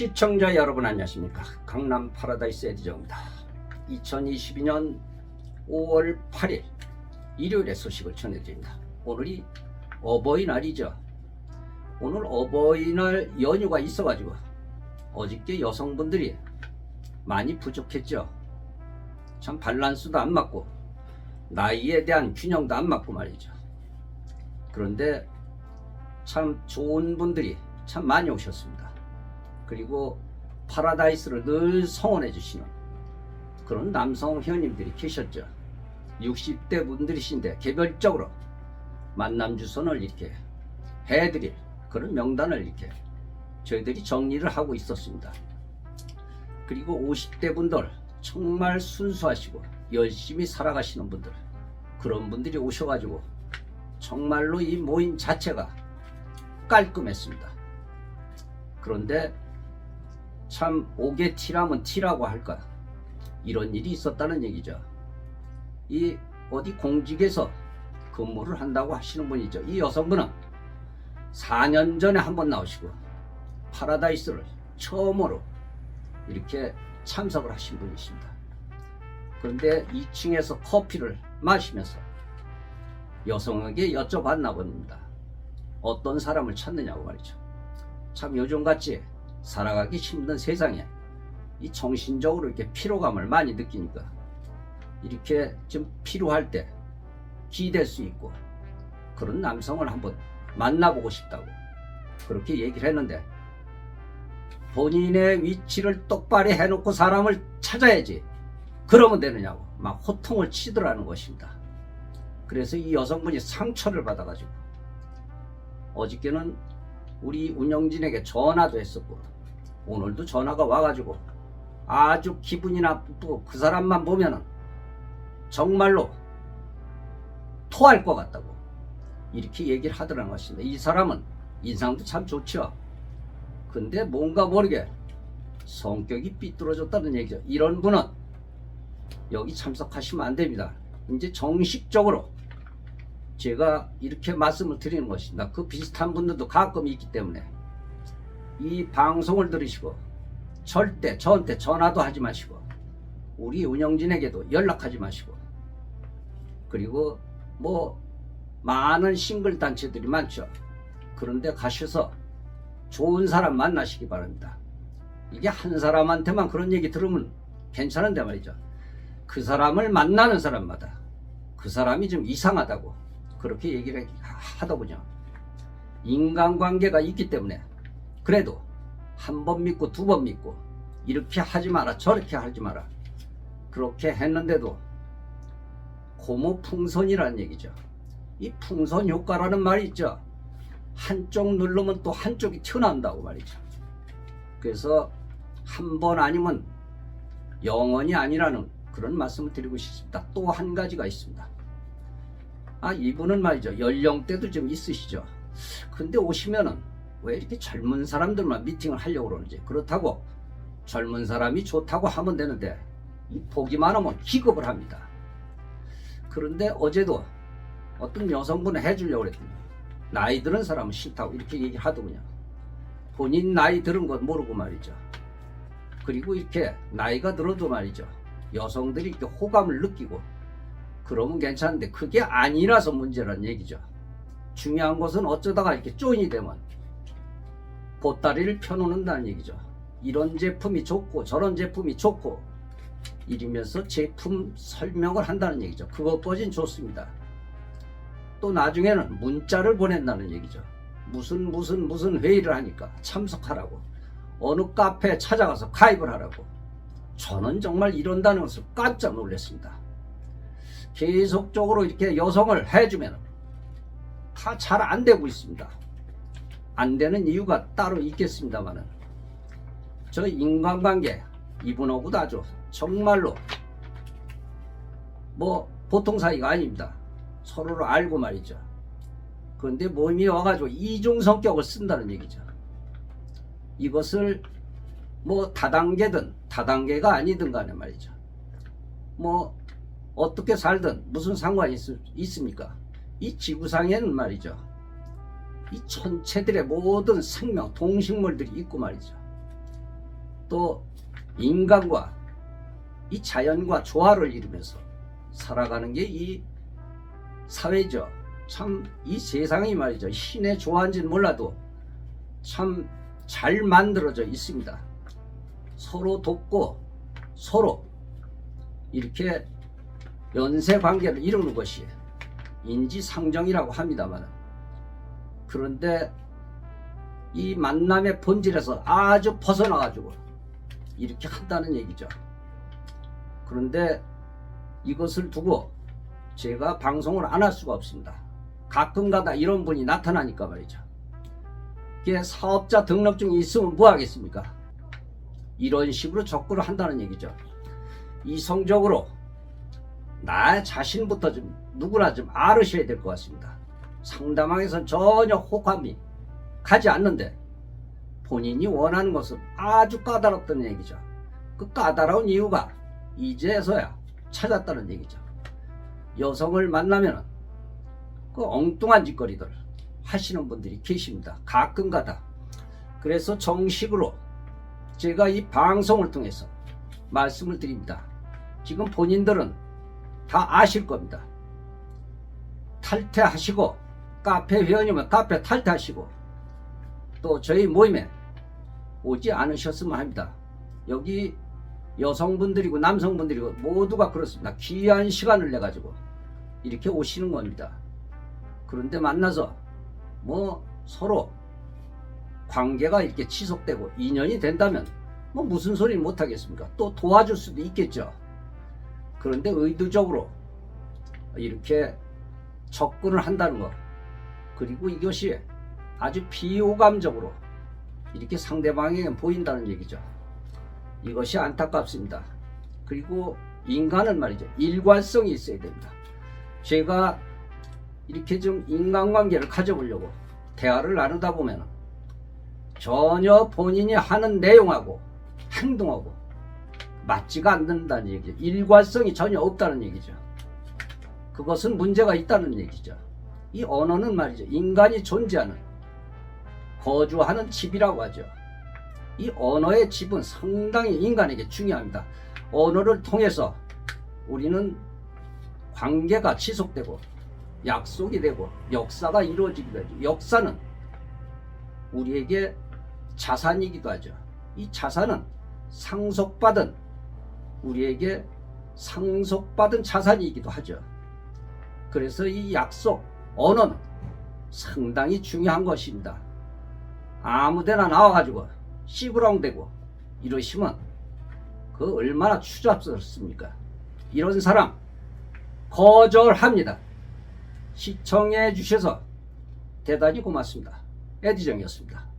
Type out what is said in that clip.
시청자 여러분 안녕하십니까? 강남 파라다이스 에디정입니다. 2022년 5월 8일 일요일에 소식을 전해드립니다. 오늘이 어버이날이죠. 오늘 어버이날 연휴가 있어가지고 어저께 여성분들이 많이 부족했죠. 참 밸런스도 안 맞고 나이에 대한 균형도 안 맞고 말이죠. 그런데 참 좋은 분들이 참 많이 오셨습니다 그리고 파라다이스를 늘 성원해 주시는 그런 남성 회원님들이 계셨죠. 60대 분들이신데 개별적으로 만남 주선을 이렇게 해드릴 그런 명단을 이렇게 저희들이 정리를 하고 있었습니다. 그리고 50대 분들 정말 순수하시고 열심히 살아가시는 분들 그런 분들이 오셔가지고 정말로 이 모임 자체가 깔끔했습니다. 그런데 참 옥에 티라면 티라고 할까 이런 일이 있었다는 얘기죠. 이 어디 공직에서 근무를 한다고 하시는 분이죠. 이 여성분은 4년 전에 한 번 나오시고 파라다이스를 처음으로 이렇게 참석을 하신 분이십니다. 그런데 2층에서 커피를 마시면서 여성에게 여쭤봤나 봅니다. 어떤 사람을 찾느냐고 말이죠. 참 요즘같이 살아가기 힘든 세상에 이 정신적으로 이렇게 피로감을 많이 느끼니까 이렇게 좀 필요할 때 기댈 수 있고 그런 남성을 한번 만나보고 싶다고 그렇게 얘기를 했는데 본인의 위치를 똑바로 해놓고 사람을 찾아야지 그러면 되느냐고 막 호통을 치더라는 것입니다. 그래서 이 여성분이 상처를 받아가지고 어저께는 우리 운영진에게 전화도 했었고 오늘도 전화가 와가지고 아주 기분이 나쁘고 그 사람만 보면은 정말로 토할 것 같다고 이렇게 얘기를 하더라는 것입니다. 이 사람은 인상도 참 좋죠. 근데 뭔가 모르게 성격이 삐뚤어졌다는 얘기죠. 이런 분은 여기 참석하시면 안 됩니다. 이제 정식적으로 제가 이렇게 말씀을 드리는 것입니다. 그 비슷한 분들도 가끔 있기 때문에 이 방송을 들으시고 절대 저한테 전화도 하지 마시고 우리 운영진에게도 연락하지 마시고 그리고 뭐 많은 싱글 단체들이 많죠. 그런데 가셔서 좋은 사람 만나시기 바랍니다. 이게 한 사람한테만 그런 얘기 들으면 괜찮은데 말이죠. 그 사람을 만나는 사람마다 그 사람이 좀 이상하다고 그렇게 얘기를 하더군요. 인간관계가 있기 때문에 그래도 한 번 믿고 두 번 믿고 이렇게 하지 마라 저렇게 하지 마라 그렇게 했는데도 고무 풍선이라는 얘기죠. 이 풍선 효과라는 말이 있죠. 한쪽 누르면 또 한쪽이 튀어나온다고 말이죠. 그래서 한 번 아니면 영원이 아니라는 그런 말씀을 드리고 싶습니다. 또 한 가지가 있습니다. 아, 이분은 말이죠. 연령대도 좀 있으시죠. 근데 오시면은 왜 이렇게 젊은 사람들만 미팅을 하려고 그러는지. 그렇다고 젊은 사람이 좋다고 하면 되는데, 이 복이 많으면 기겁을 합니다. 그런데 어제도 어떤 여성분을 해주려고 그랬더니, 나이 들은 사람은 싫다고 이렇게 얘기를 하더군요. 본인 나이 들은 건 모르고 말이죠. 그리고 이렇게 나이가 들어도 말이죠. 여성들이 이렇게 호감을 느끼고 그러면 괜찮은데 그게 아니라서 문제라는 얘기죠. 중요한 것은 어쩌다가 이렇게 쪼인이 되면 보따리를 펴놓는다는 얘기죠. 이런 제품이 좋고 저런 제품이 좋고 이러면서 제품 설명을 한다는 얘기죠. 그것까진 좋습니다. 또 나중에는 문자를 보낸다는 얘기죠. 무슨 무슨 무슨 회의를 하니까 참석하라고 어느 카페에 찾아가서 가입을 하라고 저는 정말 이런다는 것을 깜짝 놀랐습니다. 계속적으로 이렇게 여성을 해주면 다 잘 안 되고 있습니다. 안 되는 이유가 따로 있겠습니다만은 저 인간관계 이분하고도 아주 정말로 뭐 보통 사이가 아닙니다. 서로를 알고 말이죠. 그런데 모임이 와가지고 이중 성격을 쓴다는 얘기죠. 이것을 뭐 다단계든 다단계가 아니든 간에 말이죠. 뭐 어떻게 살든 무슨 상관이 있, 있습니까? 이 지구상에는 말이죠. 이 천체들의 모든 생명, 동식물들이 있고 말이죠. 또 인간과 이 자연과 조화를 이루면서 살아가는 게 이 사회죠. 참 이 세상이 말이죠. 신의 조화인지는 몰라도 참 잘 만들어져 있습니다. 서로 돕고 서로 이렇게 연쇄 관계를 이루는 것이 인지상정이라고 합니다만 그런데 이 만남의 본질에서 아주 벗어나 가지고 이렇게 한다는 얘기죠. 그런데 이것을 두고 제가 방송을 안 할 수가 없습니다. 가끔가다 이런 분이 나타나니까 말이죠. 이게 사업자 등록증이 있으면 뭐 하겠습니까? 이런 식으로 접근을 한다는 얘기죠. 이성적으로 나 자신부터 좀 누구나 좀 알으셔야 될 것 같습니다. 상담왕에선 전혀 호감이 가지 않는데 본인이 원하는 것은 아주 까다롭다는 얘기죠. 그 까다로운 이유가 이제서야 찾았다는 얘기죠. 여성을 만나면 그 엉뚱한 짓거리들 하시는 분들이 계십니다. 가끔가다. 그래서 정식으로 제가 이 방송을 통해서 말씀을 드립니다. 지금 본인들은 다 아실 겁니다. 탈퇴하시고 카페 회원이면 카페 탈퇴하시고 또 저희 모임에 오지 않으셨으면 합니다. 여기 여성분들이고 남성분들이고 모두가 그렇습니다. 귀한 시간을 내 가지고 이렇게 오시는 겁니다. 그런데 만나서 뭐 서로 관계가 이렇게 지속되고 인연이 된다면 뭐 무슨 소리 못 하겠습니까? 또 도와줄 수도 있겠죠. 그런데 의도적으로 이렇게 접근을 한다는 것 그리고 이것이 아주 비호감적으로 이렇게 상대방에게 보인다는 얘기죠. 이것이 안타깝습니다. 그리고 인간은 말이죠. 일관성이 있어야 됩니다. 제가 이렇게 좀 인간관계를 가져보려고 대화를 나누다 보면 전혀 본인이 하는 내용하고 행동하고 맞지가 않는다는 얘기죠. 일관성이 전혀 없다는 얘기죠. 그것은 문제가 있다는 얘기죠. 이 언어는 말이죠. 인간이 존재하는 거주하는 집이라고 하죠. 이 언어의 집은 상당히 인간에게 중요합니다. 언어를 통해서 우리는 관계가 지속되고 약속이 되고 역사가 이루어지기도 하죠. 역사는 우리에게 자산이기도 하죠. 이 자산은 상속받은 우리에게 상속받은 자산이기도 하죠. 그래서 이 약속, 언어는 상당히 중요한 것입니다. 아무데나 나와가지고 씨부렁대고 이러시면 그 얼마나 추잡스럽습니까? 이런 사람 거절합니다. 시청해 주셔서 대단히 고맙습니다. 에디정이었습니다.